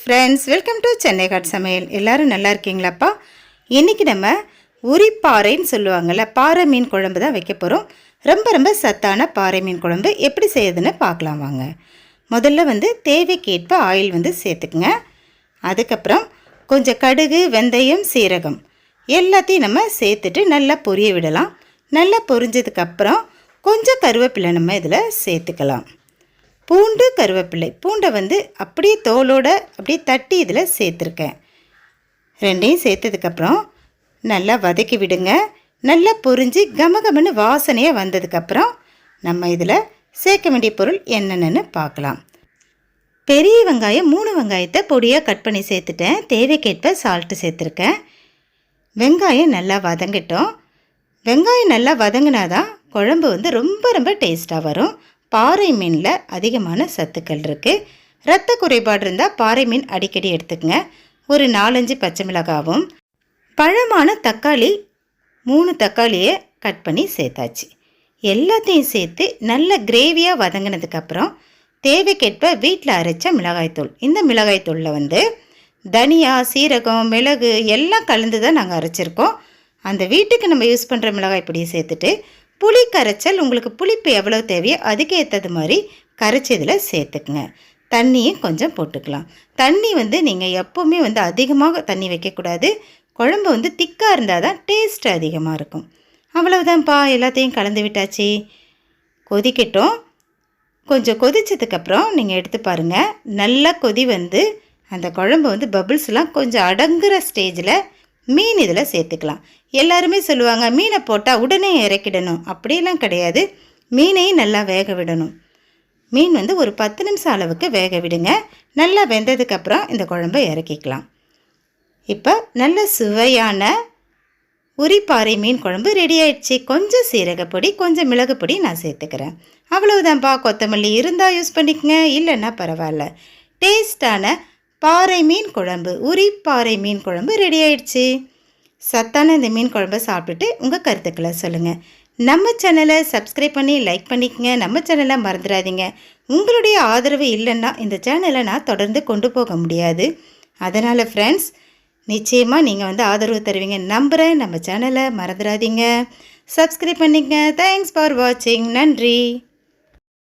Friends welcome to Chennai காட் சமையல் எல்லோரும் நல்லா இருக்கீங்களாப்பா? இன்றைக்கி நம்ம உரிப்பாறைன்னு சொல்லுவாங்கள்ல பாறை மீன் குழம்பு தான் வைக்க போகிறோம் ரொம்ப ரொம்ப சத்தான பாறை மீன் குழம்பு எப்படி செய்யுதுன்னு பார்க்கலாம் வாங்க. முதல்ல வந்து தேவைக்கேற்ப ஆயில் வந்து சேர்த்துக்குங்க. அதுக்கப்புறம் கொஞ்சம் கடுகு வெந்தயம் சீரகம் எல்லாத்தையும் நம்ம சேர்த்துட்டு நல்லா பொரிய விடலாம். நல்லா பொரிஞ்சதுக்கப்புறம் கொஞ்சம் கருவேப்பிலை நம்ம இதில் சேர்த்துக்கலாம். பூண்டு கருவேப்பிலை. பூண்டை வந்து அப்படியே தோலோட அப்படியே தட்டி இதில் சேர்த்துருக்கேன். ரெண்டையும் சேர்த்ததுக்கப்புறம் நல்லா வதக்கி விடுங்க. நல்லா பொரிஞ்சு கமகமன்னு வாசனையாக வந்ததுக்கப்புறம் நம்ம இதில் சேர்க்க வேண்டிய பொருள் என்னென்னு பார்க்கலாம். பெரிய வெங்காயம் மூணு வெங்காயத்தை பொடியாக கட் பண்ணி சேர்த்துட்டேன். தேவைக்கேற்ப சால்ட்டு சேர்த்துருக்கேன். வெங்காயம் நல்லா வதங்கிட்டோம். வெங்காயம் நல்லா வதங்கினாதான் குழம்பு வந்து ரொம்ப ரொம்ப டேஸ்ட்டாக வரும். பாறை மீனில் அதிகமான சத்துக்கள் இருக்குது இரத்த குறைபாடு இருந்தால் பாறை மீன் அடிக்கடி எடுத்துக்கங்க. ஒரு நாலஞ்சு பச்சை மிளகாவும் பழமான தக்காளி மூணு தக்காளியை கட் பண்ணி சேர்த்தாச்சு. எல்லாத்தையும் சேர்த்து நல்ல கிரேவியாக வதங்கினதுக்கப்புறம் தேவைக்கேற்ப வீட்டில் அரைச்ச மிளகாய்த்தூள் இந்த மிளகாய்த்தூளில் வந்து தனியா சீரகம் மிளகு எல்லாம் கலந்து தான் நாங்கள் அரைச்சிருக்கோம். அந்த வீட்டுக்கு நம்ம யூஸ் பண்ணுற மிளகாய் பொடியை சேர்த்துட்டு புளி கரைச்சல் உங்களுக்கு புளிப்பு எவ்வளோ தேவையோ அதுக்கு ஏற்றது மாதிரி கரைச்சி இதில் சேர்த்துக்குங்க. தண்ணியும் கொஞ்சம் போட்டுக்கலாம். தண்ணி வந்து நீங்கள் எப்போவுமே வந்து அதிகமாக தண்ணி வைக்கக்கூடாது. குழம்பு வந்து திக்காக இருந்தால் தான் டேஸ்ட் அதிகமாக இருக்கும். அவ்வளவுதான்ப்பா எல்லாத்தையும் கலந்து விட்டாச்சு. கொதிக்கட்டும். கொஞ்சம் கொதித்ததுக்கப்புறம் நீங்கள் எடுத்து பாருங்கள் நல்லா கொதி வந்து அந்த குழம்பு வந்து பபிள்ஸ்லாம் கொஞ்சம் அடங்குற ஸ்டேஜில் மீன் இதில் சேர்த்துக்கலாம். எல்லாருமே சொல்லுவாங்க மீனை போட்டால் உடனே இறக்கிடணும். அப்படியெல்லாம் கிடையாது. மீனையும் நல்லா வேக விடணும். மீன் வந்து ஒரு பத்து நிமிஷம் அளவுக்கு வேக விடுங்க. நல்லா வெந்ததுக்கப்புறம் இந்த குழம்பை இறக்கிக்கலாம். இப்போ நல்ல சுவையான உரிப்பாறை மீன் குழம்பு ரெடி ஆயிடுச்சு. கொஞ்சம் சீரகப்பொடி கொஞ்சம் மிளகு பொடி நான் சேர்த்துக்கிறேன். அவ்வளவுதான்ப்பா கொத்தமல்லி இருந்தால் யூஸ் பண்ணிக்கங்க இல்லைன்னா பரவாயில்ல. டேஸ்டான பாறை மீன் குழம்பு உரிப்பாறை மீன் குழம்பு ரெடி ஆயிடுச்சு. சத்தான இந்த மீன் குழம்பை சாப்பிட்டுட்டு உங்கள் கருத்துக்களை சொல்லுங்கள் நம்ம சேனலை சப்ஸ்கிரைப் பண்ணி லைக் பண்ணிக்கங்க. நம்ம சேனலை மறந்துடாதீங்க. உங்களுடைய ஆதரவு இல்லைன்னா இந்த சேனலை நான் தொடர்ந்து கொண்டு போக முடியாது. அதனால் ஃப்ரெண்ட்ஸ் நிச்சயமாக நீங்கள் வந்து ஆதரவு தருவீங்க. நம்புகிறேன் நம்ம சேனலை மறந்துடாதீங்க. சப்ஸ்கிரைப் பண்ணிக்கங்க. தேங்க்ஸ் ஃபார் வாட்சிங் நன்றி.